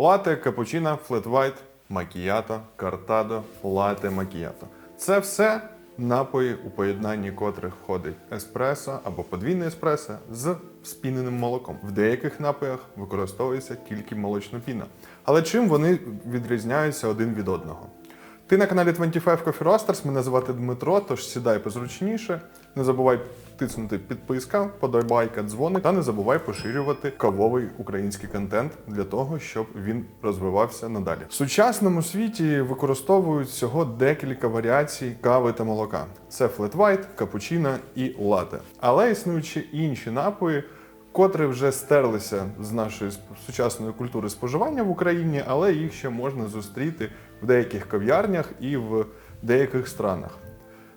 Лате, капучино, флет-вайт, макіято, картадо, лате, макіято. Це все напої, у поєднанні котрих входить еспресо або подвійне еспресо з спіненим молоком. В деяких напоях використовується тільки молочна піна. Але чим вони відрізняються один від одного? Ти на каналі 25 Coffee Roasters, мене звати Дмитро, тож сідай позручніше. Не забувай тиснути підписка, подобайка, дзвоник та не забувай поширювати кавовий український контент для того, щоб він розвивався надалі. В сучасному світі використовують всього декілька варіацій кави та молока: це флет вайт, капучино і лате. Але існують ще інші напої котрі вже стерлися з нашої сучасної культури споживання в Україні, але їх ще можна зустріти в деяких кав'ярнях і в деяких странах.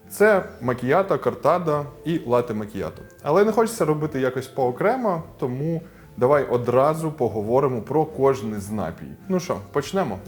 Це макіято, картадо і лате макіято. Але не хочеться робити якось поокремо, тому давай одразу поговоримо про кожний з напій. Ну що, почнемо.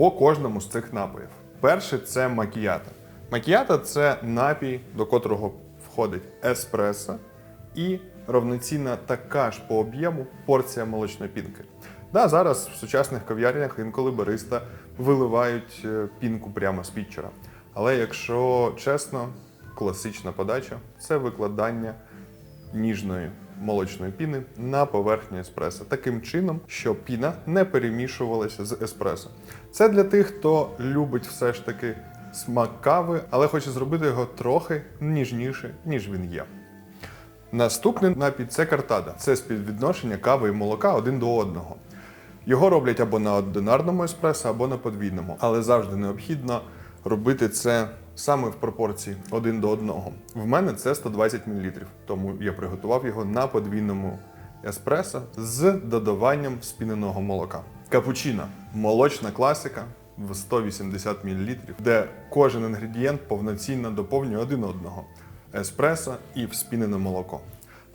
По кожному з цих напоїв. Перше це макіято. Макіято це напій, до котрого входить еспресо і равноцінна така ж по об'єму порція молочної пінки. Да, зараз в сучасних кав'ярнях інколи бариста виливають е, пінку прямо з пітчера. Але якщо чесно, класична подача це викладання ніжної молочної піни на поверхню еспресо, таким чином, щоб піна не перемішувалася з еспресо. Це для тих, хто любить все ж таки смак кави, але хоче зробити його трохи ніжніше, ніж він є. Наступний напій це картада. Це співвідношення кави і молока один до одного. Його роблять або на одинарному еспресо, або на подвійному, але завжди необхідно робити це саме в пропорції один до одного. В мене це 120 мл, тому я приготував його на подвійному еспресо з додаванням спіненого молока. Капучино молочна класика в 180 мл, де кожен інгредієнт повноцінно доповнює один одного: еспресо і вспінене молоко.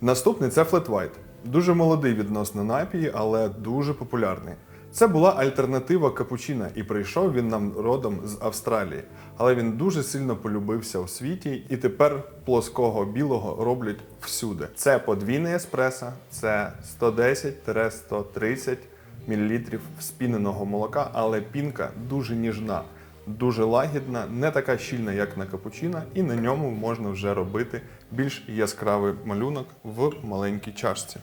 Наступний це White. Дуже молодий відносно напій, але дуже популярний. Це була альтернатива капучино, і прийшов він нам родом з Австралії. Але він дуже сильно полюбився у світі, і тепер плоского білого роблять всюди. Це подвійний еспресо, це 110-130 мл вспіненого молока, але пінка дуже ніжна, дуже лагідна, не така щільна, як на капучино, і на ньому можна вже робити більш яскравий малюнок в маленькій чашці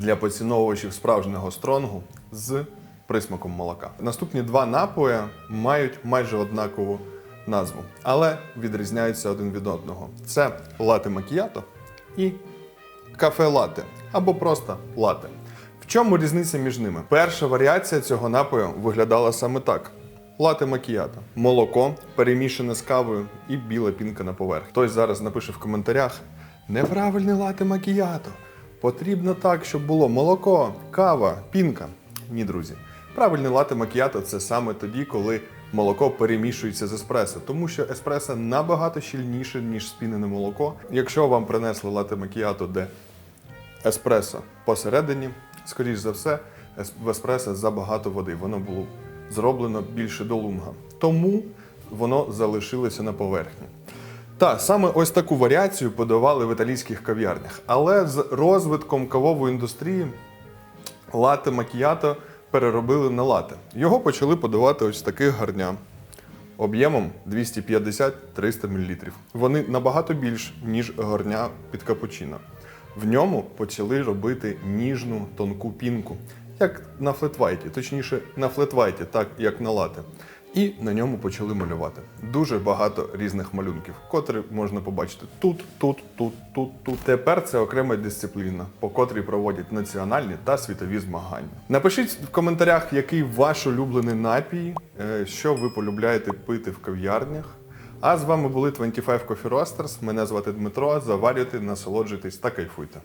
для поціновувачів справжнього стронгу з присмаком молока. Наступні два напої мають майже однакову назву, але відрізняються один від одного. Це лате макіято і кафе лате або просто лате. В чому різниця між ними? Перша варіація цього напою виглядала саме так. Лате макіято. Молоко перемішане з кавою і біла пінка на поверх. Хтось зараз напише в коментарях: неправильне лате макіято. Потрібно так, щоб було молоко, кава, пінка. Ні, друзі. Правильний лате макіято це саме тоді, коли молоко перемішується з еспресо, тому що еспресо набагато щільніше, ніж спінене молоко. Якщо вам принесли лате макіято, де еспресо посередині, скоріш за все, в еспресо забагато води. Воно було зроблено більше до лунга. Тому воно залишилося на поверхні. Так, саме ось таку варіацію подавали в італійських кав'ярнях. Але з розвитком кавової індустрії лате макіято переробили на лате. Його почали подавати ось таких гарням об'ємом 250-300 мл. Вони набагато більш, ніж горня під капучино. В ньому почали робити ніжну тонку пінку, як на флетвайті, точніше на флетвайті, так як на лате. І на ньому почали малювати. Дуже багато різних малюнків, котрі можна побачити тут, тут, тут, тут, тут. Тепер це окрема дисципліна, по котрій проводять національні та світові змагання. Напишіть в коментарях, який ваш улюблений напій, е, що ви полюбляєте пити в кав'ярнях. А з вами були 25 Coffee Roasters. Мене звати Дмитро. Заварюйте, насолоджуйтесь та кайфуйте.